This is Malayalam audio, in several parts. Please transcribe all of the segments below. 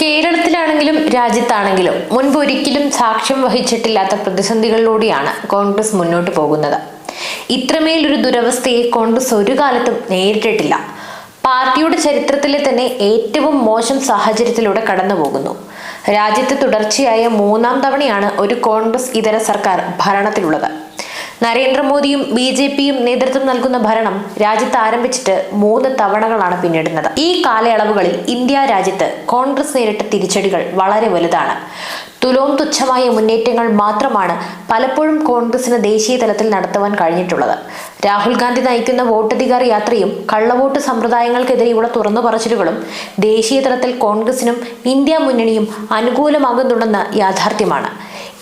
കേരളത്തിലാണെങ്കിലും രാജ്യത്താണെങ്കിലും മുൻപ് ഒരിക്കലും സാക്ഷ്യം വഹിച്ചിട്ടില്ലാത്ത പ്രതിസന്ധികളിലൂടെയാണ് കോൺഗ്രസ് മുന്നോട്ട് പോകുന്നത്. ഇത്രമേൽ ഒരു ദുരവസ്ഥയെ കോൺഗ്രസ് ഒരു കാലത്തും നേരിട്ടിട്ടില്ല. പാർട്ടിയുടെ ചരിത്രത്തിലെ തന്നെ ഏറ്റവും മോശം സാഹചര്യത്തിലൂടെ കടന്നു പോകുന്നു രാജ്യത്ത് തുടർച്ചയായ മൂന്നാം തവണയാണ് ഒരു കോൺഗ്രസ് ഇതര സർക്കാർ ഭരണത്തിലുള്ളത്. നരേന്ദ്രമോദിയും ബി ജെ പിയും നേതൃത്വം നൽകുന്ന ഭരണം രാജ്യത്ത് ആരംഭിച്ചിട്ട് മൂന്ന് തവണകളാണ് പിന്നിടുന്നത്. ഈ കാലയളവുകളിൽ ഇന്ത്യ രാജ്യത്ത് കോൺഗ്രസ് നേരിട്ട തിരിച്ചടികൾ വളരെ വലുതാണ്. തുലോം തുച്ഛമായ മുന്നേറ്റങ്ങൾ മാത്രമാണ് പലപ്പോഴും കോൺഗ്രസിന് ദേശീയ തലത്തിൽ നടത്തുവാൻ കഴിഞ്ഞിട്ടുള്ളത്. രാഹുൽ ഗാന്ധി നയിക്കുന്ന വോട്ടധികാർ യാത്രയും കള്ളവോട്ട് സമ്പ്രദായങ്ങൾക്കെതിരെയുള്ള തുറന്നു പറച്ചിലുകളും ദേശീയ തലത്തിൽ കോൺഗ്രസിനും ഇന്ത്യ മുന്നണിയും അനുകൂലമാകുന്നുണ്ടെന്ന് യാഥാർത്ഥ്യമാണ്.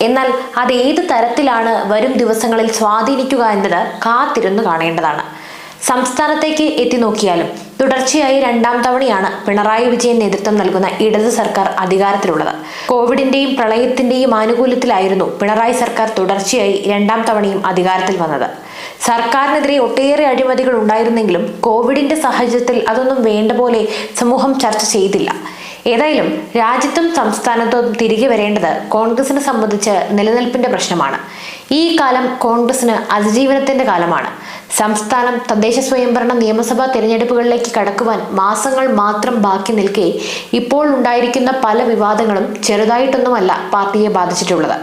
എന്നാൽ അത് ഏത് തരത്തിലാണ് വരും ദിവസങ്ങളിൽ സ്വാധീനിക്കുക എന്നത് കാത്തിരുന്നു കാണേണ്ടതാണ്. സംസ്ഥാനത്തേക്ക് എത്തി നോക്കിയാലും തുടർച്ചയായി രണ്ടാം തവണയാണ് പിണറായി വിജയൻ നേതൃത്വം നൽകുന്ന ഇടത് സർക്കാർ അധികാരത്തിലുള്ളത്. കോവിഡിന്റെയും പ്രളയത്തിന്റെയും ആനുകൂല്യത്തിലായിരുന്നു പിണറായി സർക്കാർ തുടർച്ചയായി രണ്ടാം തവണയും അധികാരത്തിൽ വന്നത്. സർക്കാരിനെതിരെ ഒട്ടേറെ അഴിമതികൾ ഉണ്ടായിരുന്നെങ്കിലും കോവിഡിന്റെ സാഹചര്യത്തിൽ അതൊന്നും വേണ്ട പോലെ സമൂഹം ചർച്ച ചെയ്തില്ല. ഏതായാലും രാജ്യത്തും സംസ്ഥാനത്തും തിരികെ വരേണ്ടത് കോൺഗ്രസിനെ സംബന്ധിച്ച് നിലനിൽപ്പിന്റെ പ്രശ്നമാണ്. ഈ കാലം കോൺഗ്രസിന് അതിജീവനത്തിന്റെ കാലമാണ്. സംസ്ഥാനം തദ്ദേശ സ്വയംഭരണ നിയമസഭാ തിരഞ്ഞെടുപ്പുകളിലേക്ക് കടക്കുവാൻ മാസങ്ങൾ മാത്രം ബാക്കി നിൽക്കെ ഇപ്പോൾ ഉണ്ടായിരിക്കുന്ന പല വിവാദങ്ങളും ചെറുതായിട്ടൊന്നുമല്ല പാർട്ടിയെ ബാധിച്ചിട്ടുള്ളത്.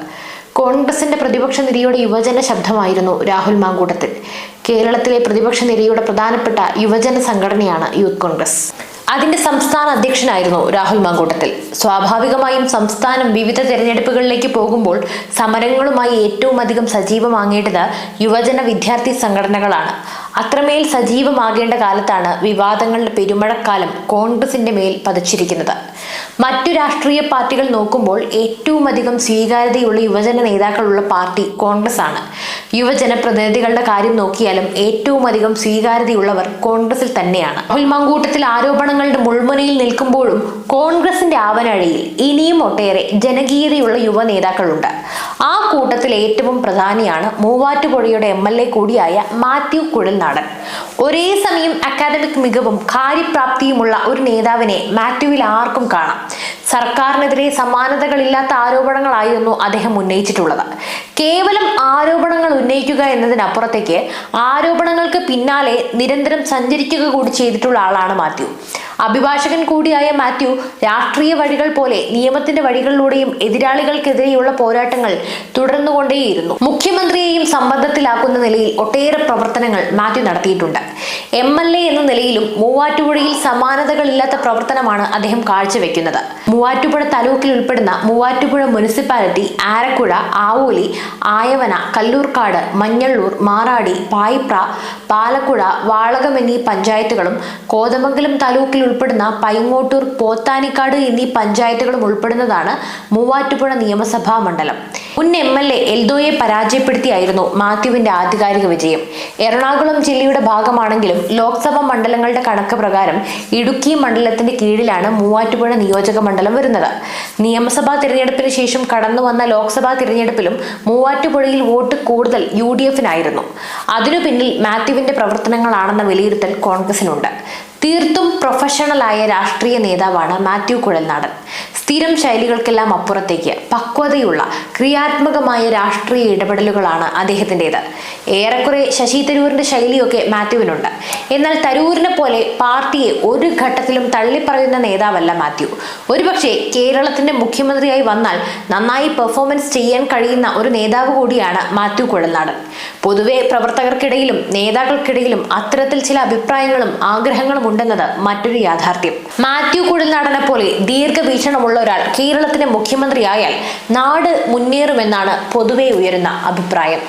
കോൺഗ്രസിന്റെ പ്രതിപക്ഷ നിരയുടെ യുവജന ശബ്ദമായിരുന്നു രാഹുൽ മാങ്കൂട്ടത്തിൽ. കേരളത്തിലെ പ്രതിപക്ഷ നിരയുടെ പ്രധാനപ്പെട്ട യുവജന സംഘടനയാണ് യൂത്ത് കോൺഗ്രസ്. അതിന്റെ സംസ്ഥാന അധ്യക്ഷനായിരുന്നു രാഹുൽ മാങ്കൂട്ടത്തിൽ. സ്വാഭാവികമായും സംസ്ഥാനം വിവിധ തെരഞ്ഞെടുപ്പുകളിലേക്ക് പോകുമ്പോൾ സമരങ്ങളുമായി ഏറ്റവും അധികം സജീവമാങ്ങേണ്ടത് യുവജന വിദ്യാർത്ഥി സംഘടനകളാണ്. അത്രമേൽ സജീവമാകേണ്ട കാലത്താണ് വിവാദങ്ങളുടെ പെരുമഴക്കാലം കോൺഗ്രസിന്റെ മേൽ പതിച്ചിരിക്കുന്നത്. മറ്റു രാഷ്ട്രീയ പാർട്ടികൾ നോക്കുമ്പോൾ ഏറ്റവും അധികം സ്വീകാര്യതയുള്ള യുവജന നേതാക്കളുള്ള പാർട്ടി കോൺഗ്രസ് ആണ് യുവജന പ്രതിനിധികളുടെ കാര്യം നോക്കിയാലും ഏറ്റവും അധികം സ്വീകാര്യതയുള്ളവർ കോൺഗ്രസിൽ തന്നെയാണ്. രാഹുൽ മങ്കൂട്ടത്തിൽ ആരോപണങ്ങളുടെ മുൾമുനയിൽ നിൽക്കുമ്പോഴും കോൺഗ്രസിന്റെ ആവനഴിയിൽ ഇനിയും ഒട്ടേറെ ജനകീയതയുള്ള യുവ നേതാക്കളുണ്ട്. ആ കൂട്ടത്തിൽ ഏറ്റവും പ്രധാനിയാണ് മൂവാറ്റുപുഴയുടെ എം എൽ എ കൂടിയായ മാത്യു കുഴൽനാടൻ. ഒരേ സമയം അക്കാദമിക് മികവും കാര്യപ്രാപ്തിയുമുള്ള ഒരു നേതാവിനെ മാത്യുവിൽ ആർക്കും കാണാം. സർക്കാരിനെതിരെ സമാനതകളില്ലാത്ത ആരോപണങ്ങളായിരുന്നു അദ്ദേഹം ഉന്നയിച്ചിട്ടുള്ളത്. കേവലം ആരോപണങ്ങൾ ഉന്നയിക്കുക എന്നതിനപ്പുറത്തേക്ക് ആരോപണങ്ങൾക്ക് പിന്നാലെ നിരന്തരം സഞ്ചരിക്കുക കൂടി ചെയ്തിട്ടുള്ള ആളാണ് മാത്യു. അഭിഭാഷകൻ കൂടിയായ മാത്യു രാഷ്ട്രീയ വഴികൾ പോലെ നിയമത്തിന്റെ വഴികളിലൂടെയും എതിരാളികൾക്കെതിരെയുള്ള പോരാട്ടങ്ങൾ തുടർന്നുകൊണ്ടേയിരുന്നു. മുഖ്യമന്ത്രിയെയും സമ്മർദ്ദത്തിലാക്കുന്ന നിലയിൽ ഒട്ടേറെ പ്രവർത്തനങ്ങൾ മാത്യു നടത്തിയിട്ടുണ്ട്. എം എൽ എ എന്ന നിലയിലും മൂവാറ്റുപുഴയിൽ സമാനതകളില്ലാത്ത പ്രവർത്തനമാണ് അദ്ദേഹം കാഴ്ചവെക്കുന്നത്. മൂവാറ്റുപുഴ താലൂക്കിൽ ഉൾപ്പെടുന്ന മൂവാറ്റുപുഴ മുനിസിപ്പാലിറ്റി ആരക്കുഴ ആവോലി ആയവന കല്ലൂർക്കാട് മഞ്ഞള്ളൂർ മാറാടി പായിപ്ര പാലക്കുഴ വാളകം എന്നീ പഞ്ചായത്തുകളും കോതമംഗലം താലൂക്കിൽ ഉൾപ്പെടുന്ന പൈങ്ങോട്ടൂർ പോത്താനിക്കാട് എന്നീ പഞ്ചായത്തുകളും ഉൾപ്പെടുന്നതാണ് മൂവാറ്റുപുഴ നിയമസഭാ മണ്ഡലം. മുൻ എം എൽ എ എൽദോയെ പരാജയപ്പെടുത്തിയായിരുന്നു മാത്യുവിന്റെ ആധികാരിക വിജയം. എറണാകുളം ജില്ലയുടെ ഭാഗമാണെങ്കിലും ലോക്സഭാ മണ്ഡലങ്ങളുടെ കണക്ക് പ്രകാരം ഇടുക്കി മണ്ഡലത്തിന്റെ കീഴിലാണ് മൂവാറ്റുപുഴ നിയോജക മണ്ഡലം വരുന്നത്. നിയമസഭാ തിരഞ്ഞെടുപ്പിന് ശേഷം കടന്നു വന്ന ലോക്സഭാ തിരഞ്ഞെടുപ്പിലും മൂവാറ്റുപുഴയിൽ വോട്ട് കൂടുതൽ യു ഡി എഫിനായിരുന്നു. അതിനു പിന്നിൽ മാത്യുവിന്റെ പ്രവർത്തനങ്ങളാണെന്ന വിലയിരുത്തൽ കോൺഗ്രസിനുണ്ട്. തീർത്തും പ്രൊഫഷണലായ രാഷ്ട്രീയ നേതാവാണ് മാത്യു കുഴൽനാടൻ. സ്ഥിരം ശൈലികൾക്കെല്ലാം അപ്പുറത്തേക്ക് പക്വതയുള്ള ക്രിയാത്മകമായ രാഷ്ട്രീയ ഇടപെടലുകളാണ് അദ്ദേഹത്തിന്റെത്. ഏറെക്കുറെ ശശി തരൂരിന്റെ ശൈലിയൊക്കെ മാത്യുവിനുണ്ട്. എന്നാൽ തരൂരിനെ പോലെ പാർട്ടിയെ ഒരു ഘട്ടത്തിലും തള്ളിപ്പറയുന്ന നേതാവല്ല മാത്യു. ഒരുപക്ഷെ കേരളത്തിന്റെ മുഖ്യമന്ത്രിയായി വന്നാൽ നന്നായി പെർഫോമൻസ് ചെയ്യാൻ കഴിയുന്ന ഒരു നേതാവ് കൂടിയാണ് മാത്യു കുഴൽനാടൻ. പൊതുവെ പ്രവർത്തകർക്കിടയിലും നേതാക്കൾക്കിടയിലും അത്തരത്തിൽ ചില അഭിപ്രായങ്ങളും ആഗ്രഹങ്ങളും ഉണ്ടെന്നത് മറ്റൊരു യാഥാർത്ഥ്യം. മാത്യു കുഴൽനാടനെ പോലെ ദീർഘവീക്ഷണമുള്ള ഒരാൾ കേരളത്തിന്റെ മുഖ്യമന്ത്രിയായാൽ നാട് മുന്നേറുമെന്നാണ് പൊതുവെ ഉയരുന്ന അഭിപ്രായം